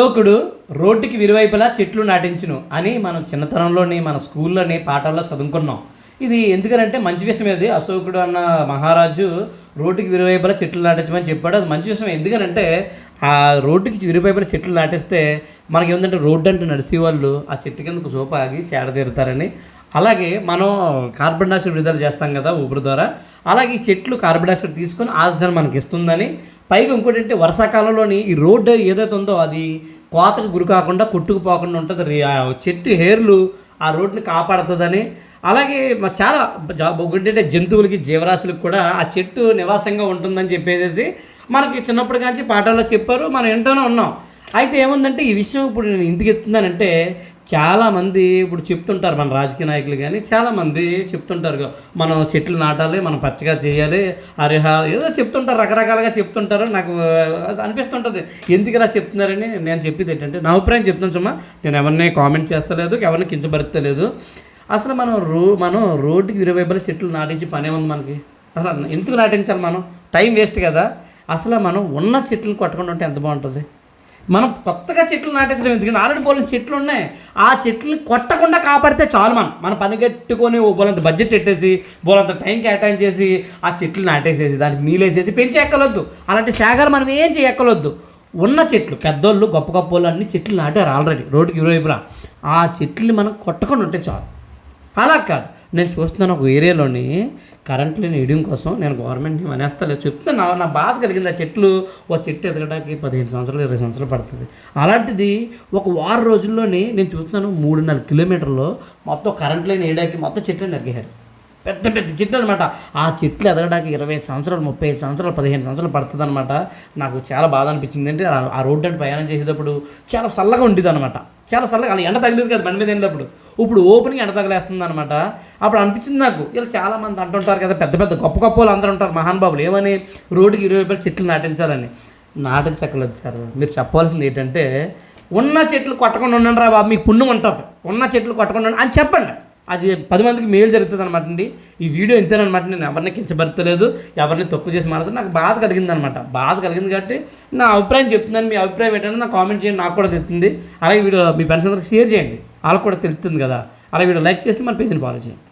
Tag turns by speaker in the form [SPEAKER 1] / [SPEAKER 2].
[SPEAKER 1] అశోకుడు రోడ్డుకి విరువైపులా చెట్లు నాటించును అని మనం చిన్నతనంలోని మన స్కూల్లోని పాఠాల్లో చదువుకున్నాం. ఇది ఎందుకనంటే మంచి విషయం ఇది అశోకుడు అన్న మహారాజు రోడ్డుకి విరువైపులా చెట్లు నాటించమని చెప్పాడు. అది మంచి విషయం ఎందుకనంటే ఆ రోడ్డుకి విరువైపులా చెట్లు నాటిస్తే మనకి ఏంటంటే రోడ్డు అంటే నడిచే వాళ్ళు ఆ చెట్టు కింద సోప ఆగి సేడ తీరుతారని. అలాగే మనం కార్బన్ డైఆక్సైడ్ విడుదల చేస్తాం కదా ఊపిరి ద్వారా. అలాగే ఈ చెట్లు కార్బన్ డైఆక్సైడ్ తీసుకొని ఆక్సిజన్ మనకి ఇస్తుందని పైగా ఇంకోటి అంటే వర్షాకాలంలోని ఈ రోడ్డు ఏదైతే ఉందో అది కోతకు గురి కాకుండా కొట్టుకుపోకుండా ఉంటుంది. ఆ చెట్టు హేర్లు ఆ రోడ్డుని కాపాడుతుందని. అలాగే చాలా ఒకటంటే జంతువులకి జీవరాశులకు కూడా ఆ చెట్టు నివాసంగా ఉంటుందని చెప్పేసి మనకి చిన్నప్పటి నుంచి పాఠాల్లో చెప్పారు. మనం వింటూనే ఉన్నాం. అయితే ఏముందంటే ఈ విషయం ఇప్పుడు నేను ఎందుకు ఎత్తున్నానంటే చాలామంది ఇప్పుడు చెప్తుంటారు మన రాజకీయ నాయకులు కానీ చాలామంది చెప్తుంటారు మనం చెట్లు నాటాలి మనం పచ్చగా చేయాలి అరిహా ఏదో చెప్తుంటారు రకరకాలుగా చెప్తుంటారు. నాకు అనిపిస్తుంటుంది. ఎందుకు ఇలా చెప్తున్నారని నేను చెప్పేది ఏంటంటే నా అభిప్రాయం చెప్తాను సుమా నేను ఎవరిని కామెంట్ చేస్తలేదు ఎవరిని కించబడతలేదు అసలు మనం రో మనం రోడ్డుకి ఇరువైపుల చెట్లు నాటించి పనే ఉంది మనకి? అసలు ఎందుకు నాటించాలి మనం? టైం వేస్ట్ కదా. అసలు మనం ఉన్న చెట్లను కొట్టకుండా ఉంటే ఎంత బాగుంటుంది? మనం కొత్తగా చెట్లు నాటించడం ఎందుకంటే ఆల్రెడీ పోలిన చెట్లు ఉన్నాయి. ఆ చెట్లని కొట్టకుండా కాపాడితే చాలు మనం. మన పని కట్టుకొని ఓ బోలంత బడ్జెట్ పెట్టేసి బోలంత టైం కేటాయించేసి ఆ చెట్లు నాటేసేసి దానికి నీళ్ళేసేసి పెంచి ఎక్కలొద్దు. అలాంటి శాఖలు మనం ఏం చేయక్కలొద్దు. ఉన్న చెట్లు పెద్దోళ్ళు గొప్ప గొప్ప వాళ్ళు అన్ని చెట్లు నాటారు ఆల్రెడీ రోడ్డుకి ఇరువైపులా. ఆ చెట్లని మనం కొట్టకుండా ఉంటే చాలు. అలా కాదు. నేను చూస్తున్నాను ఒక ఏరియాలోని కరెంట్ లేని వేయడం కోసం నేను గవర్నమెంట్ని అనేస్తలేదు చెప్తున్నా నా బాధ కలిగింది. ఆ చెట్లు ఓ చెట్టు ఎదగడానికి పదిహేను సంవత్సరాలు ఇరవై సంవత్సరాలు పడుతుంది. అలాంటిది ఒక వారం రోజుల్లోని నేను చూస్తున్నాను మూడున్నర కిలోమీటర్లో మొత్తం కరెంట్ లేని వేయడానికి మొత్తం చెట్లు నరికేశారు పెద్ద పెద్ద చెట్లు అనమాట ఆ చెట్లు ఎదగడానికి ఇరవై ఐదు సంవత్సరాలు ముప్పై ఐదు సంవత్సరాలు పదిహేను సంవత్సరాలు పడుతుంది అనమాట నాకు చాలా బాధ అనిపించింది. అంటే ఆ- ఆ రోడ్డు అంటే ప్రయాణం చేసేటప్పుడు చాలా చల్లగా ఉండేది అనమాట చాలా చల్లగా అలా ఎండ తగిలేదు కదా బండి మీద వెళ్ళినప్పుడు. ఇప్పుడు ఓపెనింగ్ ఎండ తగిలేస్తుంది అనమాట అప్పుడు అనిపించింది నాకు ఇలా చాలామంది అంటుంటారు కదా పెద్ద పెద్ద గొప్ప గొప్ప వాళ్ళు అందరూ ఉంటారు మహానుభావులు ఏమని రోడ్డుకి ఇరవై రూపాయలు చెట్లు నాటించాలని. నాటించక్కర్లేదు సార్ మీరు చెప్పాల్సింది ఏంటంటే ఉన్న చెట్లు కొట్టకుండా ఉండండి రా బాబు మీకు పుణ్యం ఉంటుంది. ఉన్న చెట్లు కొట్టకుండా ఉండండి అని చెప్పండి. అది పది మందికి మేలు జరుగుతుంది అనమాట అండి. ఈ వీడియో ఇంతేనమాట నేను ఎవరిని కించబడతలేదు ఎవరిని తక్కువ చేసి మాట్లాడుతూ నాకు బాధ కలిగింది అనమాట బాధ కలిగింది కాబట్టి నా అభిప్రాయం చెప్తున్నాను. మీ అభిప్రాయం ఏంటంటే నాకు కామెంట్ చేయండి నాకు కూడా తెలుస్తుంది. అలాగే వీడియో మీ ఫ్రెండ్స్ అందరికి షేర్ చేయండి. వాళ్ళకి కూడా తెలుస్తుంది కదా. అలాగే వీడియో లైక్ చేసి మన పేజ్ని ఫాలో చేయండి.